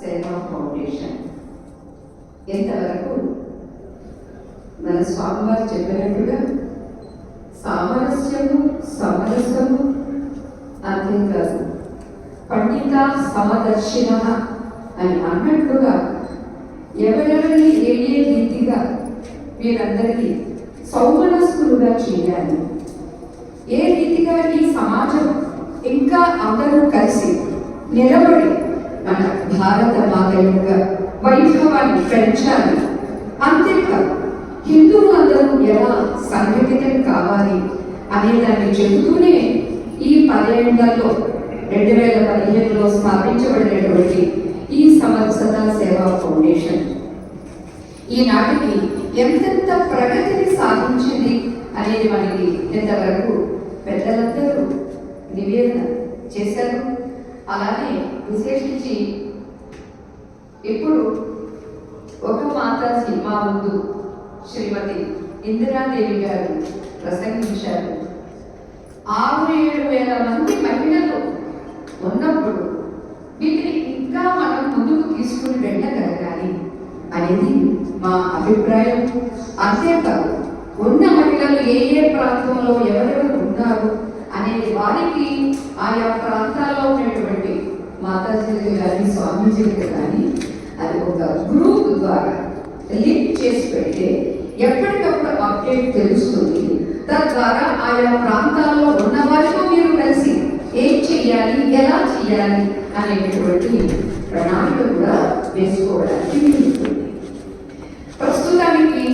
సేవా ఫౌండేషన్. ఇంతవరకు మన స్వామివారు చెప్పినట్టుగా సామరస్యము సమరసము అంతేకాదు పండిత సమదర్శిన అని అన్నట్లుగా ఎవరెవరిని ఏ ఏ రీతిగా వీరందరికీ సౌమనస్కులుగా చేయాలి? ఏ రీతిగా ఈ సమాజం ఇంకా అందరూ కలిసి నిలబడి మన భారత మాత యొక్క వైభవాన్ని పెంచాలి. అంతేకాదు హిందువులందరూ ఎలా సంఘటితం కావాలి అనే దాన్ని చెబుతూనే ఈ పదేళ్ళలో రెండు వేల పదిహేనులో స్థాపించబడినటువంటి ఈ సమరసత సేవా ఫౌండేషన్. ఈనాటికి ఎంతెంత ప్రగతిని సాధించింది అనేది మనకి ఇంతవరకు పెద్దలందరూ నివేదన చేశారు. అలానే విశేషించి ఇప్పుడు ఒక మాతాజీ మా ముందు శ్రీమతి ఇందిరాదేవి గారు ప్రసంగించారు. ఆరు ఏడు వేల మంది మహిళలు ఉన్నప్పుడు వీటిని ఇంకా మనం ముందుకు తీసుకుని వెళ్ళగలగాలి అనేది మా అభిప్రాయం. అంతేకాదు ఉన్న మహిళలు ఏ ఏ ప్రాంతంలో ఎవరెవరు ఉన్నారు అనేది వారికి ఆయా ప్రాంతాల్లో ఉన్నటువంటి మాతాజీ కానీ స్వామీజీలు కానీ అది ఒక గ్రూప్ ద్వారా లింక్ చేసి పెడితే ఎప్పటికప్పుడు అప్డేట్ తెలుస్తుంది. తద్వారా ఆయా ప్రాంతాల్లో ఉన్న వారితో మీరు కలిసి ఏం చేయాలి ఎలా చేయాలి అనేటటువంటి ప్రణాళిక కూడా వేసుకోవడానికి ప్రస్తుతానికి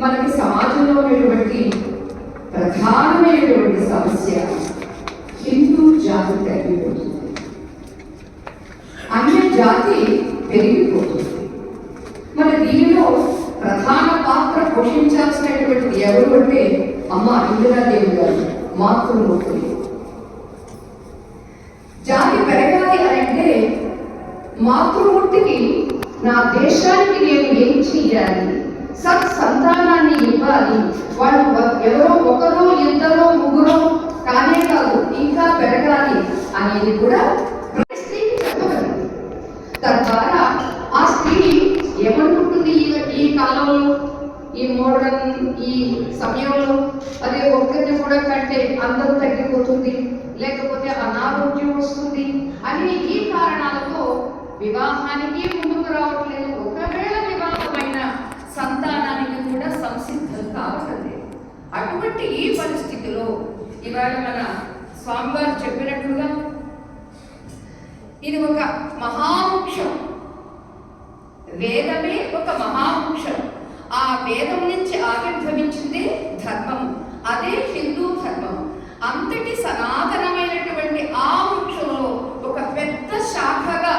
మనకి సమాజంలో ఉన్నటువంటి ప్రధానమైనటువంటి సమస్య హిందూ జాతి తగ్గిపోతుంది. జాతి పెరిగిపోతుంది. మన దీనిలో ప్రధాన పాత్ర పోషించాల్సినటువంటి ఎవరు అంటే అమ్మ ఇందిరాదేవి గారు మాతృమూర్తులు. జాతి పెరగాలి అని అంటే మాతృమూర్తికి నా దేశానికి నేను ఏం చెయ్యాలి? సత్ సంతానాన్ని ఇవ్వాలి. వాళ్ళు ఎవరో ఒకరో ఇద్దరో ముగ్గురో కానే కాదు ఇంకా పెరగాలి అనేది కూడా తద్వారా ఆ స్త్రీ ఏమనుకుంటుంది ఈ- ఈ కాలంలో ఈ మోడర్న్ ఈ సమయంలో? అదే ఒక్కరిని కూడా కంటే అందం తగ్గిపోతుంది లేకపోతే అనారోగ్యం వస్తుంది అని ఈ కారణాలతో వివాహానికి ముందుకు రావట్లేదు. ఒకవేళ వివాహమైన సంతానానికి కూడా సంసిద్ధం కావట్లేదు. అటువంటి ఈ పరిస్థితిలో ఇవాళ మన స్వామివారు చెప్పినట్లుగా ఇది ఒక మహావృక్షం వేదమే ఒక మహావృక్షం ఆ వేదం నుంచి ఆవిర్భవించింది ధర్మం అదే హిందూ ధర్మం అంతటి సనాతనమైనటువంటి ఆ వృక్షంలో ఒక పెద్ద శాఖగా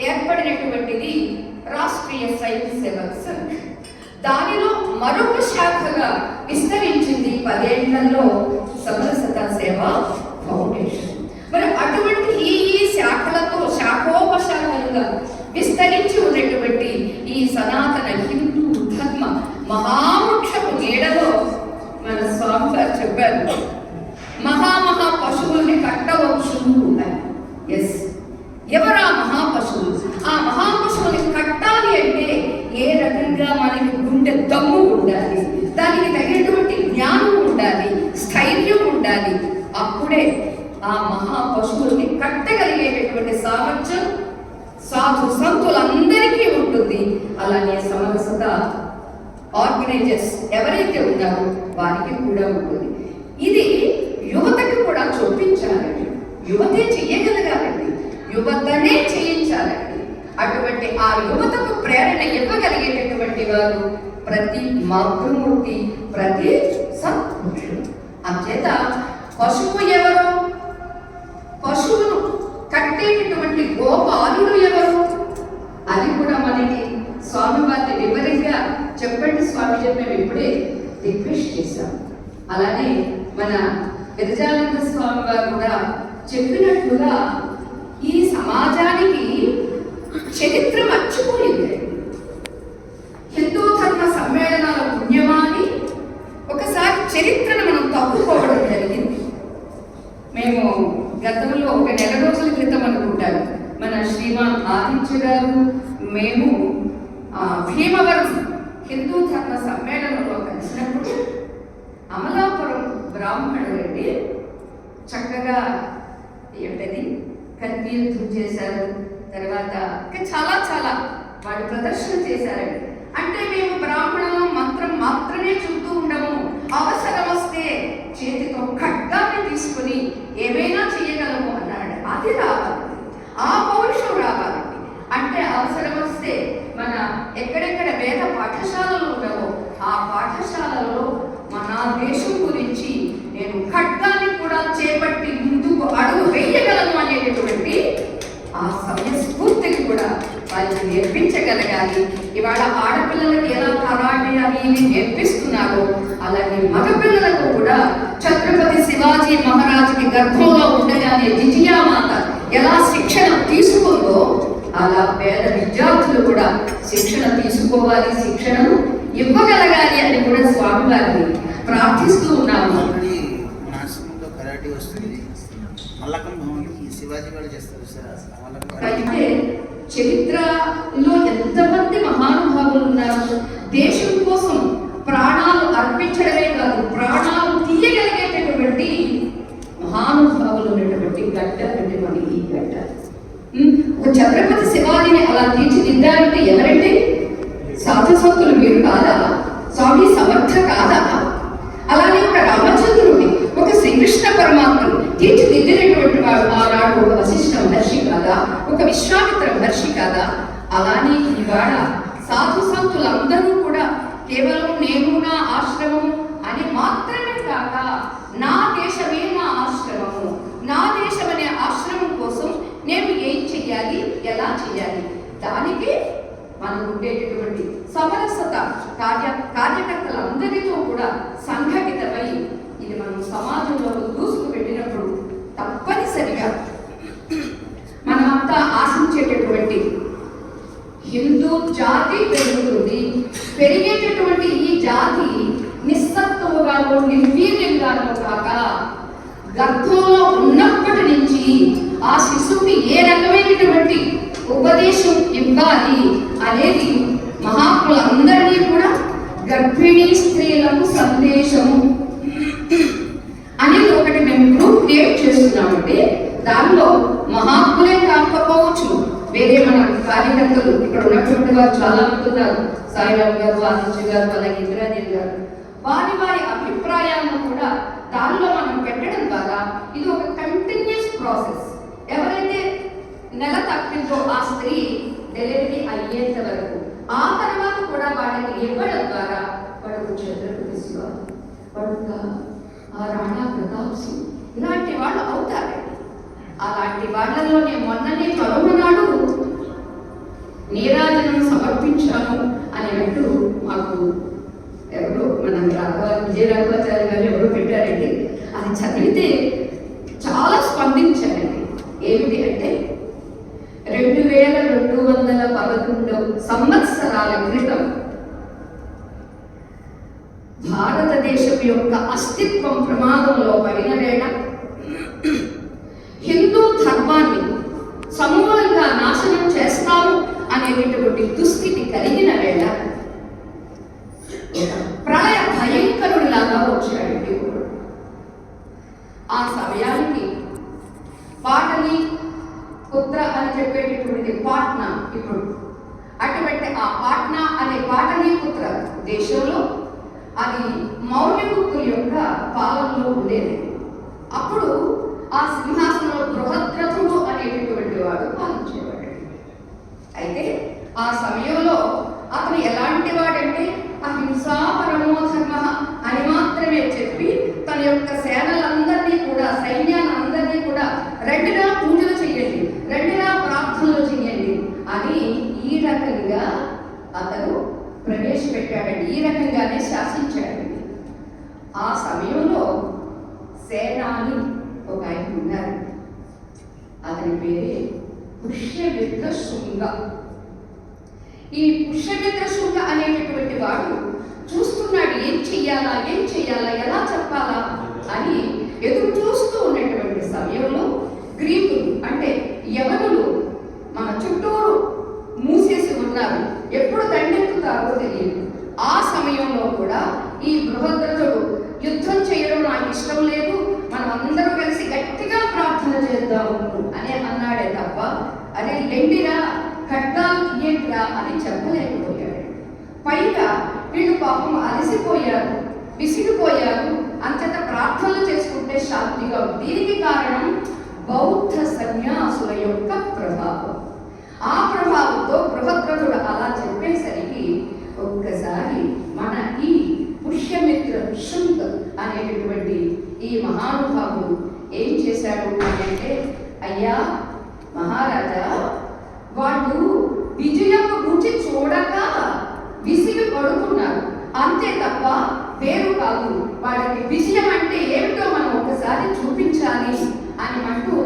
ఏర్పడినటువంటిది రాష్ట్రీయ సైన్స్ సేవక్ సంఘ్. దానిలో మరొక శాఖగా విస్తరించింది పదేళ్ళలో సమరసత సేవ ఫౌండేషన్. మరి అటువంటి శాఖోపశాఖలుగా విస్తరించి ఉన్నటువంటి ఈ సనాతన హిందూ ధర్మ మహావృక్షపు నీడలో మన స్వామి గారు చెప్పారు. మహామహా పశువుల్ని కట్టవచ్చు ఉన్నాయి. ఎస్ ఎవరు మహా పశువులు? ఆ మహా పశువుని కట్టాలి అంటే ఏ రకంగా మనకి గుండె దమ్ము ఉండాలి దానికి తగినటువంటి జ్ఞానం ఉండాలి స్థైర్యం ఉండాలి. అప్పుడే ఆ మహా పశువుల్ని కట్టగలిగేటటువంటి సామర్థ్యం సాధు సంతులందరికీ ఉంటుంది. అలానే సమరసత ఆర్గనైజర్స్ ఎవరైతే ఉన్నారో వారికి కూడా ఉంటుంది. ఇది యువతకు కూడా చూపించాలండి. యువతే చేయగలగాలండి యువతనే చేయించాలండి. అటువంటి ఆ యువతకు ప్రేరణ ఇవ్వగలిగేటటువంటి వారు ప్రతి మాతృమూర్తి ప్రతి సత్పురుషుడు. అంచేత పశువు ఎవరు? పశువును కట్టేటటువంటి గోపాలుడు ఎవరు? అది కూడా మనకి స్వామి వారిని వివరంగా చెప్పండి స్వామి మేము ఇప్పుడే రిక్వెస్ట్ చేశాం. అలానే మన విరజానంద స్వామి వారు కూడా చెప్పినట్లుగా ఈ సమాజానికి చరిత్ర మర్చిపో హిందూ ధర్మ సమ్మేళనాల పుణ్యమాని ఒకసారి చరిత్రను మనం తప్పుకోవడం జరిగింది మేము గతంలో ఒక నెల రోజుల క్రితం అనుకుంటాను మన శ్రీమాన్ ఆది ఆదిత్య గారు మేము ఆ, భీమవరం హిందూ ధర్మ సమ్మేళనంలో కలిసినప్పుడు అమలాపురం బ్రాహ్మణుడు అండి చక్కగా ఏంటది కత్తి యుద్ధం చేశారు తర్వాత ఇంకా చాలా చాలా వాడు ప్రదర్శన చేశారండి అంటే మేము బ్రాహ్మణులు మంత్రం మాత్రమే చూస్తూ ఉండము అవసరం వస్తే చేతితో ఖడ్గాన్ని తీసుకుని ఏమైనా చేయగలము అన్నాడు అది రావాలండి ఆ పౌరుషం రావాలండి అంటే అవసరం వస్తే మన ఎక్కడెక్కడ వేద పాఠశాలలు ఉన్నావో ఆ పాఠశాలలో మన దేశం గురించి నేను ఖడ్గాన్ని కూడా చేపట్టి ముందుకు అడుగు వేయగలను అనేటటువంటి ఆ సమయస్ఫూర్తిని కూడా వాళ్ళకి నేర్పించగలగాలి. ఇవాళ ఆడపిల్లలకి ఎలా కరాటే అవి ఇవి నేర్పిస్తున్నారో అలాగే మగపిల్లలకు కూడా ఛత్రపతి శివాజీ మహారాజుకి గర్భంలో ఉండగానే విజయామాత ఎలా శిక్షణ తీసుకుందో అలా పేద విద్యార్థులు కూడా శిక్షణ తీసుకోవాలి శిక్షణను ఇవ్వగలగాలి అని కూడా స్వామివారిని ప్రార్థిస్తూ ఉన్నాము. మల్లకం భవన్ శివాజీ వాళ్ళు చేస్తారు సార్. అయితే చరిత్రలో ఎంతమంది మహానుభావులు ఉన్నారు దేశం కోసం ప్రాణాలు అర్పించడమే కాదు ప్రాణాలు తీయగలిగేటటువంటి మహానుభావులు ఉన్నటువంటి గడ్డ అంటే మన ఈ గడ్డ. ఒక ఛత్రపతి శివాజీని అలా తీర్చిదిద్దారంటే ఎవరంటే సాధుసత్తులు మీరు కాదా? స్వామి సమర్థ కాదా? అలానే ఒక రామచంద్రుడిని ఒక శ్రీకృష్ణ పరమాత్మను తీర్చిదిద్దినటువంటి వాడు ఆనాడు ఒక వశిష్ఠ మహర్షి కాదా ఒక విశ్వామిత్ర మహర్షి కాదా అలానే ఇవాళ సాధు సంతులందరూ కూడా కేవలం నేను నా ఆశ్రమం అని మాత్రమే కాక నా దేశమే నా ఆశ్రమము నా దేశం అనే ఆశ్రమం కోసం నేను ఏం చెయ్యాలి ఎలా చెయ్యాలి? దానికి మనకు ఉండేటటువంటి సమరసత కార్య కార్యకర్తలందరితో కూడా సంఘటితమై ఇది మనం సమాజంలో దూసుకు పెట్టినప్పుడు తప్పనిసరిగా మనమంతా ఆశించేటటువంటి హిందూ జాతి పెరుగుతుంది. పెరిగేటటువంటి ఈ జాతి నిస్సత్తువుగాను నిర్వీర్యంగానో కాక గర్భంలో ఉన్నప్పటి నుంచి ఆ శిశువుకి ఏ రకమైనటువంటి ఉపదేశం ఇవ్వాలి అనేది మహాత్ములందరినీ కూడా గర్భిణీ స్త్రీలకు సందేశము. అనేది ఒకటి మేము గ్రూప్ క్రియేట్ చేస్తున్నామంటే దానిలో మహాత్ములే కాకపోవచ్చు. వేరే మన కార్యకర్తలు ఇక్కడ ఉన్నటువంటి వారు చాలా మంది ఉన్నారు సాయిరామ్ గారు ఆనంద్ గారు అలాగే ఇంద్రాదేవి గారు. వారి వారి అభిప్రాయాలను కూడా దానిలో మనం పెట్టడం ద్వారా ఇది ఒక కంటిన్యూస్ ప్రాసెస్ ఎవరైతే నెల తప్పిందో ఆ స్త్రీ డెలివరీ అయ్యేంత వరకు ఆ తర్వాత కూడా వాళ్ళకి ఇవ్వడం ద్వారా వాడు ఛత్రపతి తీసుకోవాలి వాడు రాణా ప్రతాప్ సింగ్. ఇలాంటి వాళ్ళు అవుతారు? అలాంటి వాళ్ళలోనే మొన్ననే కరోనాడు నీరాజనం సమర్పించాము అనేటట్టు మాకు ఎవరో మన రాఘవ విజయ రాఘవాచార్య గారు ఎవరో పెట్టారండి? అది చదివితే చాలా స్పందించారండి. ఏమిటి అంటే రెండు వేల రెండు వందల పదకొండు సంవత్సరాల క్రితం భారతదేశం యొక్క అస్తిత్వం ప్రమాదంలో పడిన వేళ హిందూ ధర్మాన్ని సమూలంగా నాశనం చేస్తాము అనేటటువంటి దుస్థితి కలిగిన వేళ ప్రళయ భయంకరుడిలాగా వచ్చాడు దేవుడు ఆ సమయానికి పాటని పుత్ర అని చెప్పేటటువంటిది పాట్నా ఇప్పుడు అటువంటి ఆ పాట్నా అనే పాటని పుత్ర దేశంలో అది మౌర్యగుప్తుల యొక్క పాలనలో ఉండేది అప్పుడు ఆ సింహాసనంలో బృహద్రథుడు అనేటటువంటి వాడు పాలించేవాడు అయితే ఆ సమయంలో అతను ఎలాంటి వాడంటే అహింసా పరమో ధర్మ అని మాత్రమే చెప్పి తన యొక్క సేనలందరినీ కూడా సైన్యాలందరినీ కూడా రెండుగా పూజలు చేయండి రెండుగా ప్రార్థనలు చేయండి అని ఈ రకంగా అతను ప్రవేశపెట్టాడండి ఈ రకంగానే శాసించాడండి ఆ సమయంలో సేనాని ఒక ఆయన ఉన్నారు అతని పేరే పుష్యమిత్ర శృంగ. ఈ పుష్యమిత్ర శృంగ అనేటటువంటి వాడు చూస్తున్నాడు ఏం చెయ్యాలా ఏం చెయ్యాలా ఎలా చెప్పాలా అని ఎదురు చూస్తూ ఉన్నటువంటి సమయంలో గ్రీకులు అంటే యవనులు మన చుట్టూరు మూసేసి ఉన్నారు. ఎప్పుడు దండెత్తుతారో తెలియదు. ఆ సమయంలో కూడా ఈ బృహద్రథుడు యుద్ధం చేయడం నాకు ఇష్టం లేదు. మనం అందరూ కలిసి గట్టిగా ప్రార్థన చేద్దాము అని అన్నాడే తప్ప అరే లెండిరా ఖడ్గా తీయండిరా అని చెప్పలేకపోయాడు. పైగా వీళ్ళు పాపం అలసిపోయారు విసిగిపోయారు. అంతట ప్రార్థనలు చేసుకుంటే శాంతిగా దీనికి కారణం బౌద్ధ సన్యాసుల యొక్క ప్రభావం. ఆ ప్రభావంతో బృహద్రథుడు అలా చెప్పేసరికి ఒక్కసారి మన ఈ పుష్యమిత్ర శుంక్ అనేటటువంటి ఈ మహానుభావుడు ఏం చేశాడు అంటే అయ్యా మహారాజా వాళ్ళు విజయం రుచి చూడక విసిగి పడుతున్నారు అంతే తప్ప వేరు కాదు. వాళ్ళకి విజయం అంటే ఏమిటో మనం ఒకసారి చూపించాలి అని అంటూ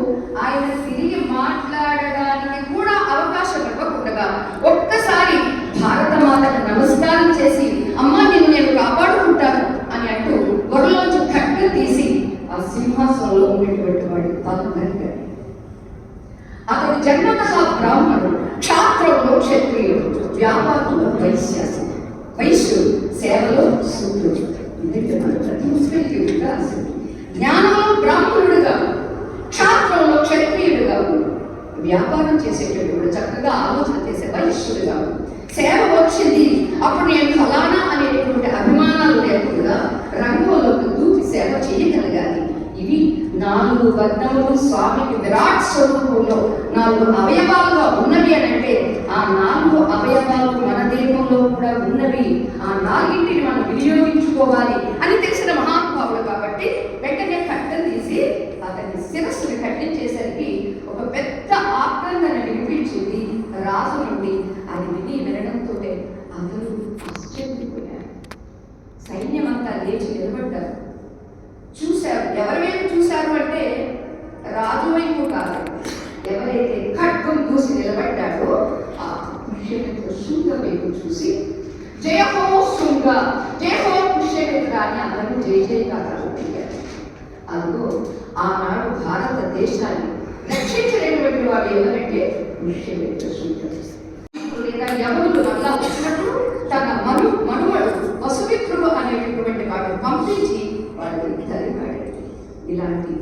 ఆయన తిరిగి మాట్లాడడానికి కూడా అవకాశం ఇవ్వకుండా ఒక్కసారి భారతమాతకు నమస్కారం చేసి అమ్మా నిన్ను నేను కాపాడుకుంటాను అని అంటూ వరలోంచి కట్టు తీసి ఆ సింహాసనంలో ఉండేటువంటి వాడు తాను నరికాడు అతడు జన్మత బ్రాహ్మణుడు క్షాత్రంలో క్షత్రియుడు. వ్యాపారంలో వైశ్యాసి వైశ్యుడు సేవలో శూద్రుడు ఇది మన ప్రతిస్పెక్టివ్గా అసలు జ్ఞానంలో బ్రాహ్మణుడుగా క్షాత్రంలో క్షత్రియుడుగా వ్యాపారం చేసేటప్పుడు చక్కగా ఆలోచన చేసే వైశ్యుడుగా సేవ వచ్చింది. అప్పుడు నేను ఫలానా అనేటటువంటి అభిమానాలు లేకుండా రంగు దూకి సేవ చేయగలగాలి ఇవి నాలుగు వర్ణములు స్వామికి విరాట్ స్వరూపంలో నాలుగు అవయవాలుగా ఉన్నవి అని అంటే ఆ నాలుగు అవయవాలు మన దేహంలో కూడా ఉన్నవి. ఆ నాలుగింటిని మనం వినియోగించుకోవాలి అని తెలిసిన మహానుభావుడు కాబట్టి వెంటనే కట్టెలు తీసి అతని శిరస్సుని కట్టించేసరికి ఒక పెద్ద ఆక్రందన వినిపించింది రాజు నుండి. అది విని వినడంతో అందరూ ఆశ్చర్యపోయారు. సైన్యం అంతా లేచి నిలబడ్డారు. చూశారు. ఎవరి వైపు చూశారు అంటే రాజు వైపు కాదు. ఎవరైతే ఖడ్గం దూసి నిలబడ్డాడో ఆ పుష్యమిత్ర శృంగ వైపు చూసి జయ హో శృంగ జయ హో పుష్యమిత్ర అని అందరూ జయ జయకారాలు పెట్టారు అందులో ఆనాడు భారతదేశాన్ని రక్షించినటువంటి వాడు ఎవరంటే పుష్యమిత్ర శృంగ. లేదా యముడు మళ్ళా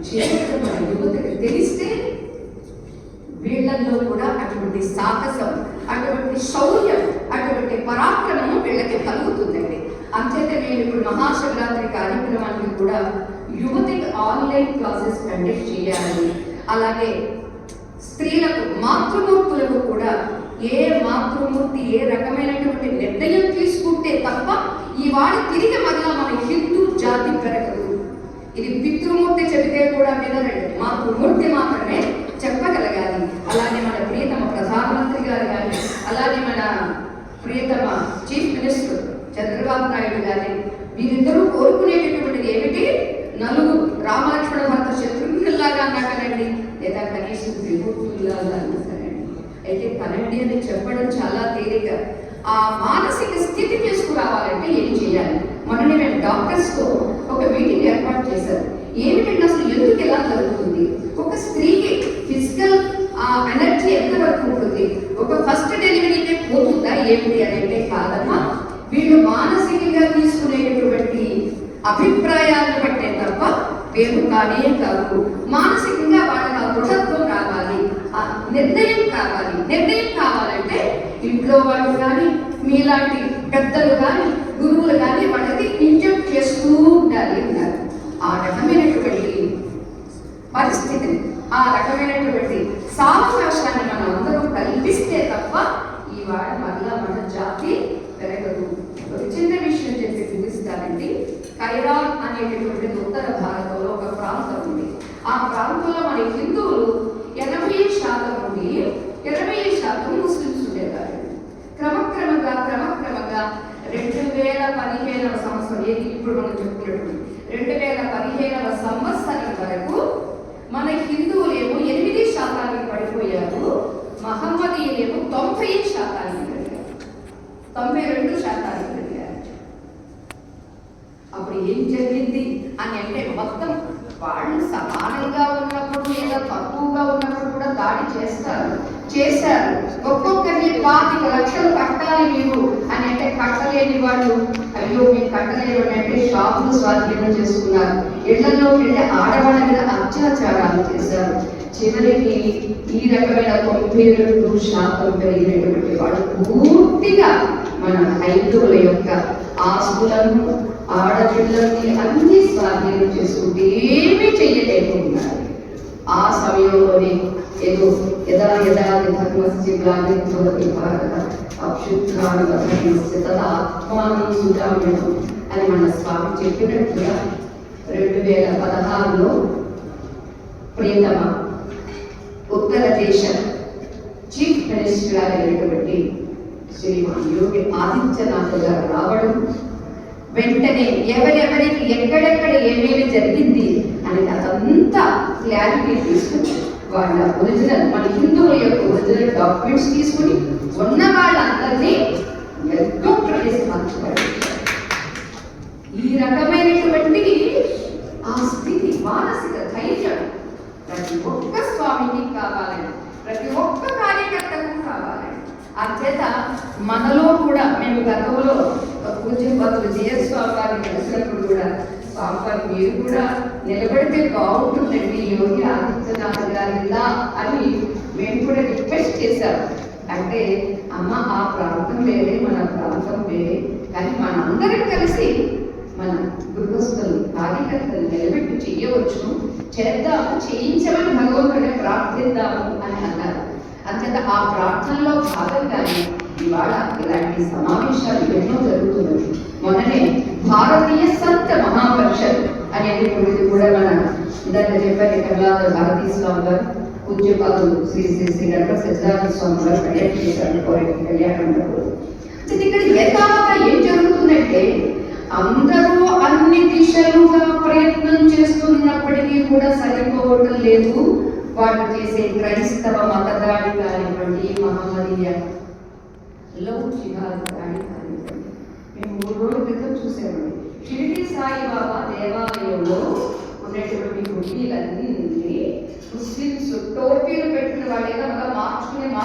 చరిత్ర మన యువతకు తెలిస్తే వీళ్ళల్లో కూడా అటువంటి సాహసం అటువంటి శౌర్యం అటువంటి పరాక్రమం వీళ్ళకి కలుగుతుందండి. అంచేత నేను ఇప్పుడు మహాశివరాత్రి కార్యక్రమానికి కూడా యువతికి ఆన్లైన్ క్లాసెస్ కండక్ట్ చేయాలని అలాగే స్త్రీలకు మాతృమూర్తులకు కూడా ఏ మాతృమూర్తి ఏ రకమైనటువంటి నిర్ణయం తీసుకుంటే తప్ప ఇవాళ తిరిగి మరలా మన హిందూ జాతి పెరగదు. ఇది పితృమూర్తి చెబితే కూడా వినరండి మాతృమూర్తి మాత్రమే చెప్పగలగాలి. అలాగే మన ప్రియతమ ప్రధానమంత్రి గారు కానీ అలాగే మన ప్రియతమ చీఫ్ మినిస్టర్ చంద్రబాబు నాయుడు గారి వీరిద్దరూ కోరుకునేటటువంటిది ఏమిటి? నలుగురు రామలక్ష్మణ భర్త శత్రుఘ్నులాగా అన్నాకనండి లేదా కనీసం త్రిమూర్తుల్లాగా అన్నాకనండి అయితే కనండి అని చెప్పడం చాలా తేలిక. ఆ మానసిక స్థితి తీసుకురావాలంటే ఏం చేయాలి? మొన్న నేను డాక్టర్స్తో చేశారు. ఏమిటంటే అసలు ఎందుకు ఎలా జరుగుతుంది? ఒక స్త్రీకి ఫిజికల్ ఎనర్జీ ఎంత వరకు ఉంటుంది? ఒక ఫస్ట్ డెలివరీకే పోతుందా? ఏమిటి అని అంటే కాదమ్మా. వీళ్ళు మానసికంగా తీసుకునేటటువంటి అభిప్రాయాలను బట్టే తప్ప వేరు కానే కాదు. మానసికంగా వాళ్ళకి ఆ దృఢత్వం రావాలి. ఆ నిర్ణయం కావాలి. నిర్ణయం కావాలంటే ఇంట్లో వాళ్ళు కానీ మీలాంటి పెద్దలు కానీ గురువులు కానీ వాళ్ళకి ఇంజెక్ట్ చేస్తూ ఉండాలి ఉన్నారు ఆ రకమైనటువంటి పరిస్థితిని ఆ రకమైనటువంటి సావకాశాన్ని మనం అందరూ కల్పిస్తే తప్ప ఈ వాడ మరలా మన జాతి పెరగదు. ఒక చిన్న విషయం చెప్పి చూపిస్తానండి కైరాన్ అనేటటువంటి ఉత్తర భారతంలో ఒక ప్రాంతం ఉంది. ఆ ప్రాంతంలో మన హిందువులు ఎనభై శాతం నుండి ఇరవై శాతం ముస్లిమ్స్ ఉండేవారు. క్రమక్రమంగా క్రమక్రమంగా రెండు వేల పదిహేనవ సంవత్సరం ఏది? ఇప్పుడు మనం చెప్పుకున్నటువంటి రెండు వేల పదిహేనవ సంవత్సరం వరకు మన హిందువులేమో ఎనిమిది శాతానికి పడిపోయారు మహమ్మదీయులేమో తొంభై శాతానికి పెరిగారు. తొంభై రెండు శాతానికి పెరిగారు. అప్పుడు ఏం జరిగింది అని అంటే మొత్తం వాళ్ళు సమానంగా ఉన్నప్పుడు మీద తక్కువగా ఉన్నప్పుడు కూడా దాడి చేస్తారు. చేశారు. ఒక్కొక్కరిని పాతిక లక్షలు కట్టాలి మీరు అని అంటే కట్టలేని వాళ్ళు. అయ్యో మీరు కట్టలేరు అని అంటే షాపులు స్వాధీనం చేసుకున్నారు. ఇళ్ళలోకి వెళ్ళి ఆడవాళ్ళ మీద అత్యాచారాలు చేశారు. చివరికి ఈ రకమైన తొంభై రెండు శాతం పెరిగినటువంటి వాళ్ళు పూర్తిగా మన హైందువుల యొక్క ఆస్తులను ఆడపిల్లల్ని అన్ని స్వాధీనం చేసుకుంటే ఏమీ చెయ్యలేకున్నారు ఆ సమయంలోనే ఏదో యదా యదా ధర్మస్య గ్లానిర్భవతి భారత అక్షుత్రాన్ని ధర్మస్య తదా ఆత్మానం సుజామ్యహం అని మన స్వామి చెప్పినట్టుగా రెండు వేల పదహారులో ప్రియతమ ఉత్తర దేశ చీఫ్ మినిస్టర్ అయినటువంటి శ్రీమాన్ యోగి ఆదిత్యనాథ్ గారు రావడం వెంటనే ఎవరెవరికి ఎక్కడెక్కడ ఏమేమి జరిగింది అనేది అదంతా క్లారిటీ తీసుకుని వాళ్ళ ఒరిజినల్ మన హిందువుల యొక్క ఒరిజినల్ డాక్యుమెంట్స్ తీసుకుని ఉన్న వాళ్ళందరినీ ఎంతో ప్రదేశ ఈ రకమైనటువంటి ఆ స్థితి మానసిక ధైర్యం ప్రతి ఒక్క స్వామికి కావాలని ప్రతి ఒక్క కార్యకర్తకు కావాలని అంచేత మనలో కూడా మేము గతంలో పూజ్య భక్తులు స్వామి వారిని కలిసినప్పుడు కూడా స్వామి మీరు కూడా నిలబడితే బాగుంటుందండి. యోగి ఆదిత్యనాథ్ గారిలా అని మేము కూడా రిక్వెస్ట్ చేశాం. అంటే అమ్మ ఆ ప్రాంతం వేరే మన ప్రాంతం వేరే. కానీ మనందరం కలిసి మన గృహస్థులు కార్యకర్తలు నిలబెట్టి చెయ్యవచ్చును. చేద్దాము చేయించమని భగవంతుడే ప్రార్థిద్దాము అని అన్నారు. అంతేత ఆ ప్రార్థనలో భాగంగానే ఇవాళ ఇలాంటి సమావేశాలు ఎన్నో జరుగుతున్నాయి. మొన్ననే భారతీయ సంత మహాపరిషత్ అనేటువంటిది కూడా మన ఇందాక చెప్పారు కమలాద భారతీ స్వామి గారు పూజ్యపాదు శ్రీ శ్రీ శ్రీ గణపతి సిద్ధార్థ స్వామి గారు కళ్యాణం చేశారు కోరిక కళ్యాణం అయితే ఇక్కడ యథావత ఏం జరుగుతుందంటే అందరూ అన్ని దిశలుగా ప్రయత్నం చేస్తున్నప్పటికీ కూడా సరిపోవటం లేదు. వాళ్ళు చేసే క్రైస్తవ మతదాడి కానివ్వండి మహమ్మదీయ లవ్ జిహాద్ దాడి కానివ్వండి మేము మూడు రోజుల క్రితం చూసామండి షిరిడి సాయిబాబా దేవాలయంలో ఉన్నటువంటి గుడ్డీలన్నీ ముస్లిమ్స్ టోపీలు పెట్టిన వాళ్ళేగా మళ్ళీ మార్చుకునే మా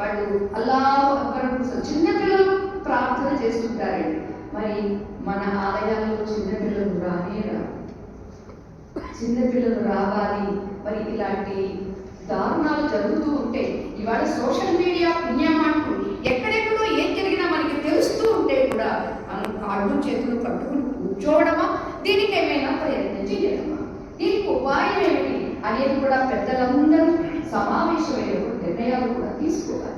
వాళ్ళు అల్లా అక్బర్ కోసం ప్రార్థన చేస్తుంటారండి మరి మన ఆలయాల్లో చిన్నపిల్లలు రానే రా చిన్నపిల్లలు రావాలి. మరి ఇలాంటి దారుణాలు జరుగుతూ ఉంటే ఇవాళ సోషల్ మీడియా పుణ్యం అంటూ ఎక్కడెక్కడో ఏం జరిగినా మనకి తెలుస్తూ ఉంటే కూడా మనం కాళ్ళు చేతులు పట్టుకుని కూర్చోవడమా? దీనికి ఏమైనా ప్రయత్నం చేయడమా? దీనికి ఉపాయం ఏమిటి? అనేది కూడా పెద్దలందరూ సమావేశమయ్యేప్పుడు నిర్ణయాలు కూడా తీసుకోవాలి.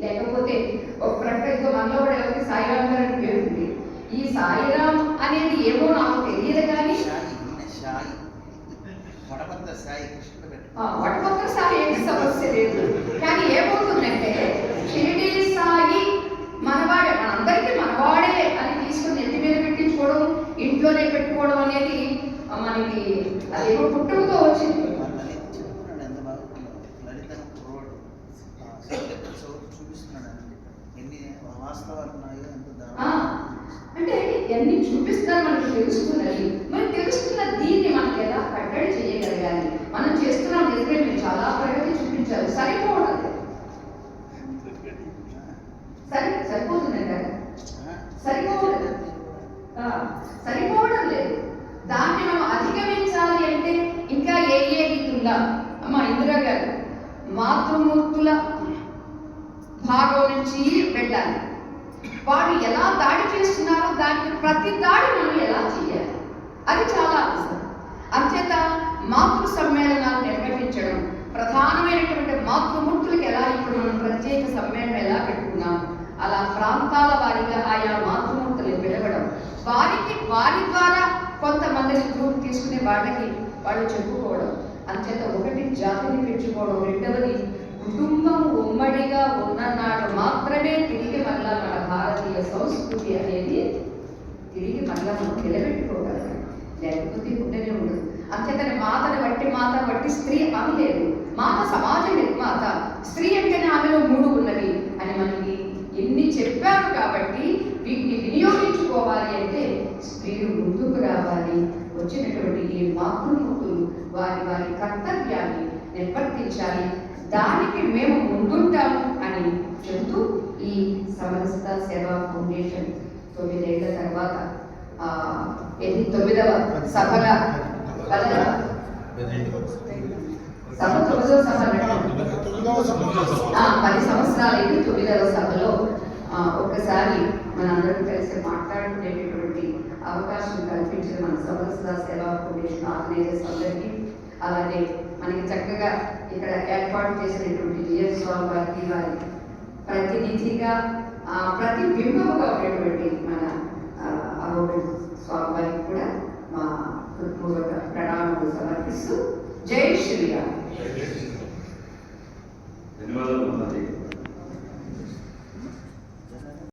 లేకపోతే ఒక ప్రక్క ఇదో మనలో కూడా ఎవరికి సాయిరామ్ గారు అని పేరు ఉంది. ఈ సాయిరామ్ అనేది ఏమో నాకు తెలియదు కానీ వటపత్ర సాయి ఏమి సమస్య లేదు. కానీ ఏమవుతుందంటే షిరిడి సాయి మనవాడే మనందరికీ మనవాడే అని తీసుకుని నెత్తి మీద పెట్టించుకోవడం ఇంట్లోనే పెట్టుకోవడం అనేది మనకి అదేమో పుట్టుకతో వచ్చింది మన లలిత చెప్తున్నాడు ఎంత బాగుందో లలిత రోడ్ చూపిస్తున్నాడు అండి ఎన్ని వాస్తవాలు ఉన్నాయో ఎంత ఆ, అంటే ఎన్ని చూపిస్తారు మనకి తెలుస్తున్నది మరి తెలుస్తున్న దీన్ని మనకి ఎలా కట్టడి చేయగలగాలి మనం చేస్తున్నాం నిజమే మేము చాలా ప్రగతి చూపించాలి సరిపోవడం లేదు. సరి సరిపోతుందండి సరిపోవడం ఆ, సరిపోవడం లేదు దాన్ని మనం అధిగమించాలి అంటే ఇంకా ఏ ఏ రీతుల్లా అమ్మ ఇందిరా గారు మాతృమూర్తుల భాగం నుంచి వెళ్ళాలి. వారు ఎలా దాడి చేస్తున్నారో దానికి ప్రతి దాడి మనం ఎలా చేయాలి? అది చాలా అవసరం. అంచేత మాతృ సమ్మేళనాలు నిర్వహించడం ప్రధానమైనటువంటి మాతృమూర్తులకు ఎలా ఇప్పుడు మనం ప్రత్యేక సమ్మేళనం ఎలా పెట్టుకున్నాం అలా ప్రాంతాల వారిగా ఆయా మాతృమూర్తులు పిలవడం వారికి వారి ద్వారా కొంతమందిని గ్రూప్ తీసుకునే వాళ్ళకి వాళ్ళు చెప్పుకోవడం అంచేత ఒకటి జాతిని పెంచుకోవడం రెండవది కుటుంబం ఉమ్మడిగా ఉన్ననాడు మాత్రమే తిరిగి మళ్ళా మన భారతీయ సంస్కృతి అనేది తిరిగి మళ్ళా మనం నిలబెట్టుకోగలం. లేకపోతే ఉండనే ఉండదు. అంతేకాని మాతను బట్టి మాత బట్టి స్త్రీ ఆమె లేదు. మాత సమాజ నిర్మాత స్త్రీ అంటేనే ఆమెలో మూడు ఉన్నవి అని మనకి ఎన్ని చెప్పారు కాబట్టి వీటిని వినియోగించుకోవాలి అంటే స్త్రీలు ముందుకు రావాలి. వచ్చినటువంటి ఈ మాతృమూర్తులు వారి వారి కర్తవ్యాన్ని నిర్వర్తించాలి. దానికి మేము ముందుంటాము అని చెబుతూ ఈ సమరస్త సేవా ఫౌండేషన్ తొమ్మిదేళ్ళ తర్వాత తొమ్మిదవ పదవ సభ తొమ్మిదవ సభ పది సంవత్సరాలైంది తొమ్మిదవ సభలో ఒక్కసారి మనందరం కలిసి మాట్లాడుకునేటటువంటి అవకాశం కల్పించిన మన సమరస్త సేవా ఫౌండేషన్ ఆర్గనైజర్స్ అందరికీ అలాగే మనకి చక్కగా ఇక్కడ ఏర్పాటు చేసినటువంటి డిఎస్ స్వామి వారికి వారి ప్రతినిధిగా ప్రతిబింబముగా ఉన్నటువంటి మన అవ్వబడి స్వామి వారికి కూడా మా హృత్పూర్వక ప్రణామములు సమర్పిస్తూ జై శ్రీరామ్. ధన్యవాదాలు